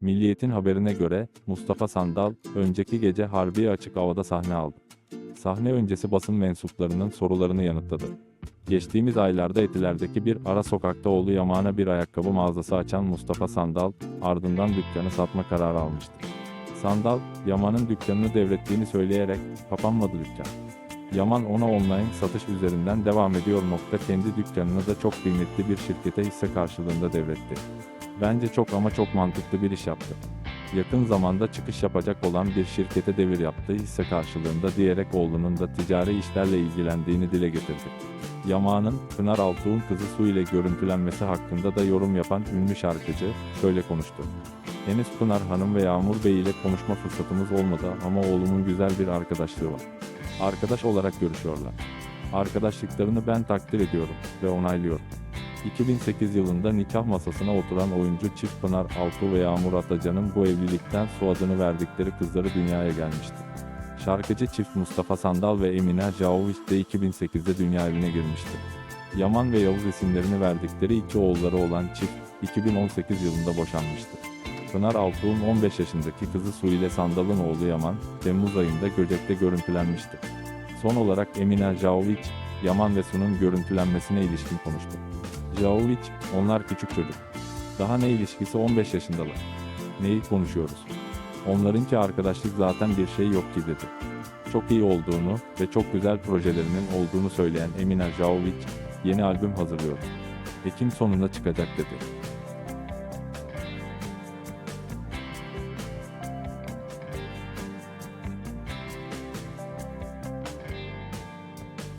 Milliyet'in haberine göre, Mustafa Sandal, önceki gece Harbiye Açık Havada sahne aldı. Sahne öncesi basın mensuplarının sorularını yanıtladı. Geçtiğimiz aylarda Etiler'deki bir ara sokakta oğlu Yaman'a bir ayakkabı mağazası açan Mustafa Sandal, ardından dükkanı satma kararı almıştı. Sandal, Yaman'ın dükkanını devrettiğini söyleyerek, kapanmadı dükkan. Yaman ona online satış üzerinden devam ediyor. Nokta kendi dükkanını da çok kıymetli bir şirkete hisse karşılığında devretti. Bence çok ama çok mantıklı bir iş yaptı. Yakın zamanda çıkış yapacak olan bir şirkete devir yaptığı hisse karşılığında diyerek oğlunun da ticari işlerle ilgilendiğini dile getirdi. Yaman'ın Pınar Altuğ'un kızı Su ile görüntülenmesi hakkında da yorum yapan ünlü şarkıcı şöyle konuştu. Henüz Pınar Hanım ve Yağmur Bey ile konuşma fırsatımız olmadı ama oğlumun güzel bir arkadaşlığı var. Arkadaş olarak görüşüyorlar. Arkadaşlıklarını ben takdir ediyorum ve onaylıyorum. 2008 yılında nikah masasına oturan oyuncu çift Pınar Altuğ ve Yağmur Atacan'ın bu evlilikten soyadını verdikleri kızları dünyaya gelmişti. Şarkıcı çift Mustafa Sandal ve Emine Jaovic de 2008'de dünya evine girmişti. Yaman ve Yavuz isimlerini verdikleri iki oğulları olan çift, 2018 yılında boşanmıştı. Pınar Altuğ'un 15 yaşındaki kızı Su ile Sandal'ın oğlu Yaman, Temmuz ayında Göcek'te görüntülenmişti. Son olarak Emine Jaovic, Yaman ve Su'nun görüntülenmesine ilişkin konuştu. Jaovic, onlar küçük çocuk. Daha ne ilişkisi 15 yaşındalar. Neyi konuşuyoruz? Onlarınki arkadaşlık zaten bir şey yok ki dedi. Çok iyi olduğunu ve çok güzel projelerinin olduğunu söyleyen Emine Jaovic, yeni albüm hazırlıyor. Ekim sonunda çıkacak dedi.